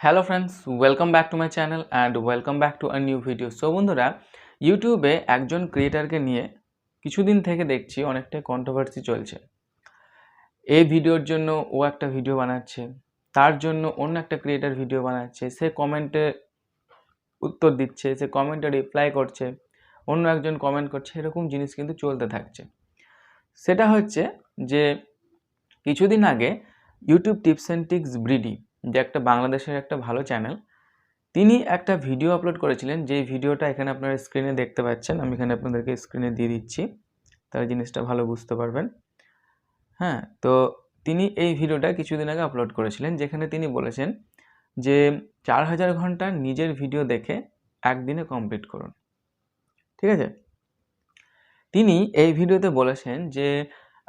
Hello friends welcome back to my channel and welcome back to a new video so বন্ধুরা ইউটিউবে একজন ক্রিয়েটারকে নিয়ে কিছুদিন থেকে দেখছি অনেকটাই কন্ট্রোভার্সি চলছে। এই ভিডিওর জন্য ও একটা ভিডিও বানাচ্ছে, তার জন্য অন্য একটা ক্রিয়েটার ভিডিও বানাচ্ছে, সে কমেন্টে উত্তর দিচ্ছে, সে কমেন্টে রিপ্লাই করছে, অন্য একজন কমেন্ট করছে, এরকম জিনিস কিন্তু চলতে থাকছে। সেটা হচ্ছে যে কিছুদিন আগে ইউটিউব টিপস অ্যান্ড টিক্স ব্রিডি যে একটা বাংলাদেশের একটা ভালো চ্যানেল তিনি একটা ভিডিও আপলোড করেছিলেন। যেই ভিডিওটা এখানে আপনারা স্ক্রিনে দেখতে পাচ্ছেন, আমি এখানে আপনাদেরকে স্ক্রিনে দিয়ে দিচ্ছি, তাহলে জিনিসটা ভালো বুঝতে পারবেন। হ্যাঁ তো তিনি এই ভিডিওটা কিছুদিন আগে আপলোড করেছিলেন, যেখানে তিনি বলেছেন যে, চার হাজার ঘণ্টা নিজের ভিডিও দেখে একদিনে কমপ্লিট করুন। ঠিক আছে? তিনি এই ভিডিওতে বলেছেন যে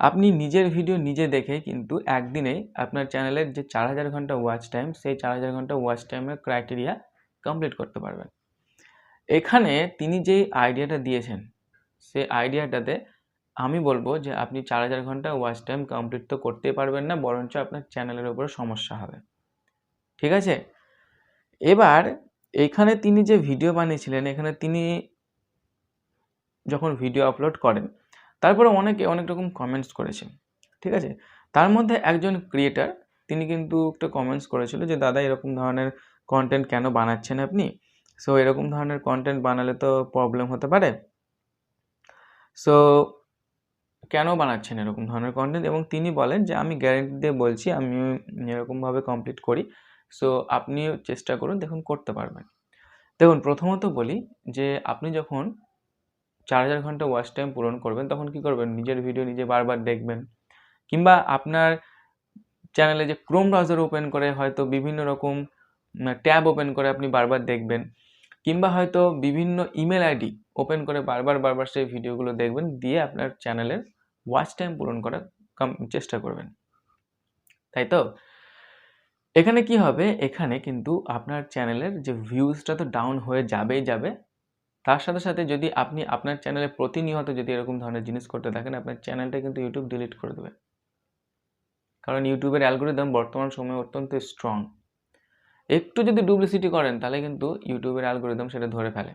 আপনি নিজের ভিডিও নিজে দেখে কিন্তু একদিনেই আপনার চ্যানেলের যে চার হাজার ঘণ্টা ওয়াচ টাইম সেই চার হাজার ঘণ্টা ওয়াচ টাইমের ক্রাইটেরিয়া কমপ্লিট করতে পারবেন। এখানে তিনি যেই আইডিয়াটা দিয়েছেন, সেই আইডিয়াটাতে আমি বলব যে আপনি চার হাজার ঘণ্টা ওয়াচ টাইম কমপ্লিট তো করতেই পারবেন না, বরঞ্চ আপনার চ্যানেলের ওপরে সমস্যা হবে। ঠিক আছে? এবার এখানে তিনি যে ভিডিও বানিয়েছিলেন, এখানে তিনি যখন ভিডিও আপলোড করেন তারপরে অনেকে অনেক রকম কমেন্টস করেছেন, ঠিক আছে? তার মধ্যে একজন ক্রিয়েটার তিনি কিন্তু একটা কমেন্টস করেছিল যে, দাদা, এরকম ধরনের কন্টেন্ট কেন বানাচ্ছেন আপনি? সো এরকম ধরনের কন্টেন্ট বানালে তো প্রবলেম হতে পারে। সো কেন বানাচ্ছেন এরকম ধরনের কন্টেন্ট এবং তিনি বলেন যে, আমি গ্যারেন্টি দিয়ে বলছি, আমি এরকমভাবে কমপ্লিট করি। সো আপনিও চেষ্টা করুন, দেখুন করতে পারবেন। দেখুন, প্রথমত বলি যে, আপনি যখন চার হাজার ঘণ্টা ওয়াচ টাইম পূরণ করবেন, তখন কি করবেন? নিজের ভিডিও নিজে বারবার দেখবেন। কিংবা আপনার চ্যানেলে যে ক্রোম ব্রাউজার ওপেন করে, হয়তো বিভিন্ন রকম ট্যাব ওপেন করে আপনি বারবার দেখবেন। কিংবা হয়তো বিভিন্ন ইমেল আইডি ওপেন করে বারবার বারবার সেই ভিডিওগুলো দেখবেন, দিয়ে আপনার চ্যানেলের ওয়াচ টাইম পূরণ করার চেষ্টা করবেন। তাই তো? এখানে কি হবে? এখানে কিন্তু আপনার চ্যানেলের যে ভিউজটা তো ডাউন হয়ে যাবেই যাবে। তার সাথে সাথে যদি আপনি আপনার চ্যানেলে প্রতিনিয়ত যদি এরকম ধরনের জিনিস করতে থাকেন, আপনার চ্যানেলটা কিন্তু ইউটিউব ডিলিট করে দেবে কারণ ইউটিউবের অ্যালগোরিদম বর্তমান সময়ে অত্যন্ত স্ট্রং একটু যদি ডুপ্লিসিটি করেন, তাহলে কিন্তু ইউটিউবের অ্যালগোরিদম সেটা ধরে ফেলে।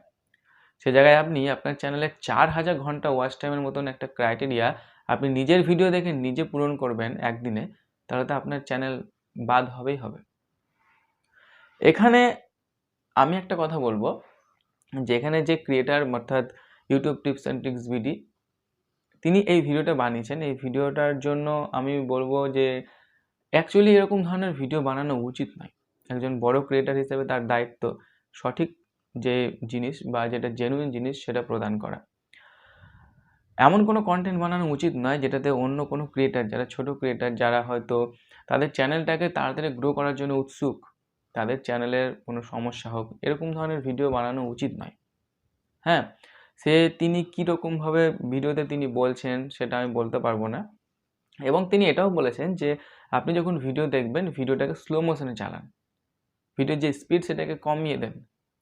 সে জায়গায় আপনি আপনার চ্যানেলে চার হাজার ঘণ্টা ওয়াচ টাইমের মতন একটা ক্রাইটেরিয়া আপনি নিজের ভিডিও দেখে নিজে পূরণ করবেন একদিনে, তাহলে তো আপনার চ্যানেল বাদ হবেই হবে। এখানে আমি একটা কথা বলব। যেখানে যে ক্রিয়েটার অর্থাৎ YouTube tips and tricks video তিনি এই ভিডিওটা বানিয়েছেন। এই ভিডিওটার জন্য আমি বলব যে অ্যাকচুয়ালি এরকম ধরনের ভিডিও বানানো উচিত নয়। একজন বড় ক্রিয়েটার হিসেবে তার দায়িত্ব সঠিক যে জিনিস বা যেটা জেনুইন জিনিস সেটা প্রদান করা। এমন কোনো কন্টেন্ট বানানো উচিত নয় যেটাতে অন্য কোনো ক্রিয়েটার যারা ছোট ক্রিয়েটার যারা হয়তো তাদের চ্যানেলটাকে তাড়াতাড়ি গ্রো করার জন্য উৎসুক তাদের চ্যানেলের কোনো সমস্যা হোক, এরকম ধরনের ভিডিও বানানো উচিত নয়। হ্যাঁ সে তিনি কীরকমভাবে ভিডিওতে তিনি বলছেন সেটা আমি বলতে পারব না। এবং তিনি এটাও বলেছেন যে, আপনি যখন ভিডিও দেখবেন ভিডিওটাকে স্লো মোশনে চালান। ভিডিওর যে স্পিড সেটাকে কমিয়ে দেন,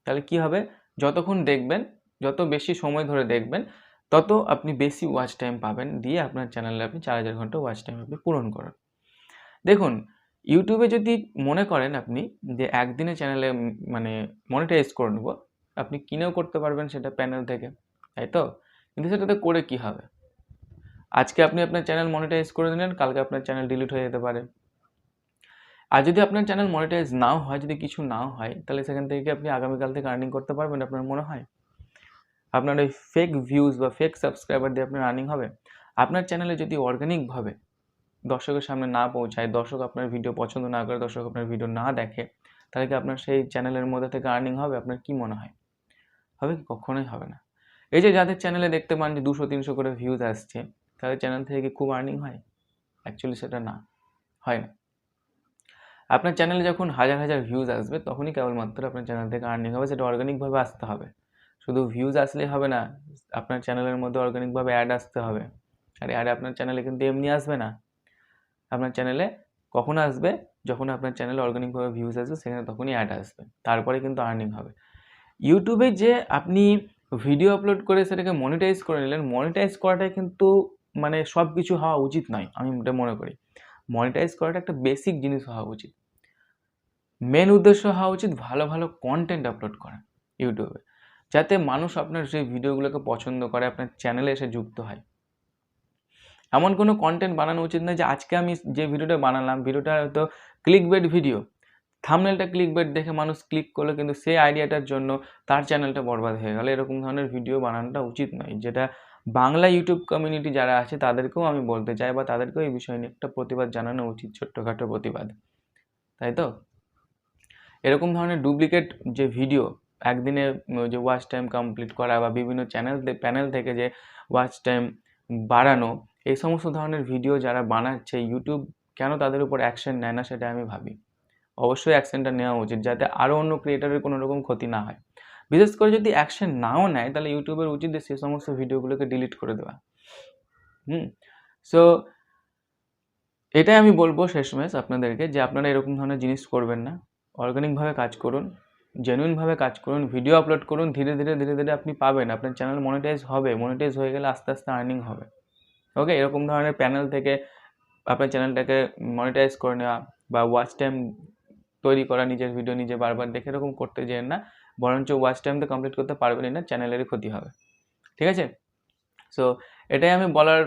তাহলে কি হবে? যতক্ষণ দেখবেন, যত বেশি সময় ধরে দেখবেন, তত আপনি বেশি ওয়াচ টাইম পাবেন দিয়ে আপনার চ্যানেলে আপনি চার হাজার ঘণ্টা ওয়াচ টাইম আপনি পূরণ করুন। দেখুন ইউটিউবে যদি মনে করেন আপনি যে একদিনে চ্যানেলে মানে মনিটাইজ করে নেব, আপনি কিনেও করতে পারবেন সেটা প্যানেল থেকে, তাই তো? কিন্তু সেটাতে করে কি হবে? আজকে আপনি আপনার চ্যানেল মনিটাইজ করে দিলেন, কালকে আপনার চ্যানেল ডিলিট হয়ে যেতে পারে। আর যদি আপনার চ্যানেল মনিটাইজ নাও হয়, যদি কিছু নাও হয়, তাহলে সেখান থেকে আপনি আগামীকাল থেকে আর্নিং করতে পারবেন আপনার মনে হয়? আপনার ওই ফেক ভিউজ বা ফেক সাবস্ক্রাইবার দিয়ে আপনার আর্নিং হবে? আপনার চ্যানেলে যদি অর্গানিকভাবে দর্শকের সামনে না পৌঁছায়, দর্শক আপনার ভিডিও পছন্দ না করে, দর্শক আপনার ভিডিও না দেখে, তাহলে কি আপনার সেই চ্যানেলের মধ্যে থেকে আর্নিং হবে? আপনার কি মনে হয়? হবে কি? কখনোই হবে না। এই যে যাদের চ্যানেলে দেখতে পান যে দুশো, তিনশো করে ভিউজ আসছে, তাদের চ্যানেল থেকে কি খুব আর্নিং হয়? অ্যাকচুয়ালি সেটা না, হয় না। আপনার চ্যানেলে যখন হাজার হাজার ভিউজ আসবে, তখনই কেবলমাত্র আপনার চ্যানেল থেকে আর্নিং হবে, সেটা অর্গানিকভাবে আসতে হবে। শুধু ভিউজ আসলেই হবে না, আপনার চ্যানেলের মধ্যে অর্গানিকভাবে অ্যাড আসতে হবে। আর অ্যাড আপনার চ্যানেলে কিন্তু এমনি আসবে না। আপনার চ্যানেলে কখন আসবে, যখন আপনার চ্যানেলে অর্গানিকভাবে ভিউজ আসবে, সেখানে তখনই অ্যাড আসবে। তারপরে কিন্তু আর্নিং হবে। ইউটিউবে যে আপনি ভিডিও আপলোড করে সেটাকে মনিটাইজ করে নিলেন মনিটাইজ করাটাই কিন্তু মানে সব কিছু হওয়া উচিত নয়, আমি এটা মনে করি। মনিটাইজ করাটা একটা বেসিক জিনিস হওয়া উচিত। মেন উদ্দেশ্য হওয়া উচিত ভালো ভালো কন্টেন্ট আপলোড করা ইউটিউবে যাতে মানুষ আপনার সেই ভিডিওগুলোকে পছন্দ করে, আপনার চ্যানেলে এসে যুক্ত হয়। এমন কোনো কন্টেন্ট বানানো উচিত নয় যে আজকে আমি যে ভিডিওটা বানালাম ভিডিওটা হয়তো ক্লিক বেড ভিডিও থামনেলটা ক্লিক বেড দেখে মানুষ ক্লিক করল কিন্তু সেই আইডিয়াটার জন্য তার চ্যানেলটা বরবাদ হয়ে গেল। এরকম ধরনের ভিডিও বানানোটা উচিত নয়। যেটা বাংলা ইউটিউব কমিউনিটি যারা আছে তাদেরকেও আমি বলতে চাই বা তাদেরকেও এই বিষয় নিয়ে একটা প্রতিবাদ জানানো উচিত, ছোট্টখাটো প্রতিবাদ। তাই তো? এরকম ধরনের ডুপ্লিকেট যে ভিডিও একদিনে যে ওয়াচ টাইম কমপ্লিট করা বা বিভিন্ন চ্যানেল প্যানেল থেকে যে ওয়াচ টাইম বাড়ানো এই সমস্ত ধরনের ভিডিও যারা বানাচ্ছে ইউটিউব কেন তাদের উপর অ্যাকশন নেয় না সেটা আমি ভাবি। অবশ্যই অ্যাকশনটা নেওয়া উচিত, যাতে আরও অন্য ক্রিয়েটারের কোনো রকম ক্ষতি না হয়। বিশেষ করে যদি অ্যাকশন নাও নেয়, তাহলে ইউটিউবের উচিত যে সে সমস্ত ভিডিওগুলোকে ডিলিট করে দেওয়া। হুম? সো এটাই আমি বলব শেষমেশ আপনাদেরকে যে আপনারা এরকম ধরনের জিনিস করবেন না। অর্গানিকভাবে কাজ করুন জেনুইনভাবে কাজ করুন ভিডিও আপলোড করুন, ধীরে ধীরে ধীরে ধীরে আপনি পাবেন। আপনার চ্যানেল মনিটাইজ হবে মনিটাইজ হয়ে গেলে আস্তে আস্তে আর্নিং হবে। ওকে এরকম ধরনের প্যানেল থেকে আপনার চ্যানেলটাকে মনিটাইজ করে নেওয়া বা ওয়াচ টাইম তৈরি করা, নিজের ভিডিও নিজে বারবার দেখে এরকম করতে যেন না, বরঞ্চ ওয়াচ টাইম তো কমপ্লিট করতে পারবেনই না চ্যানেলেরই ক্ষতি হবে। ঠিক আছে? সো এটাই আমি বলার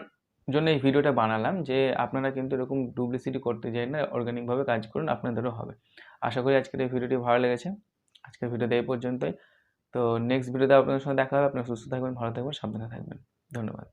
জন্য এই ভিডিওটা বানালাম যে আপনারা কিন্তু এরকম ডুপ্লিসিটি করতে চাই না অর্গানিকভাবে কাজ করুন, আপনাদেরও হবে। আশা করি আজকের এই ভিডিওটি ভালো লেগেছে। আজকের ভিডিওতে এই পর্যন্তই। তো নেক্সট ভিডিওতে আপনাদের সঙ্গে দেখা হবে। আপনারা সুস্থ থাকবেন, ভালো থাকবেন, সাবধানে থাকবেন। ধন্যবাদ।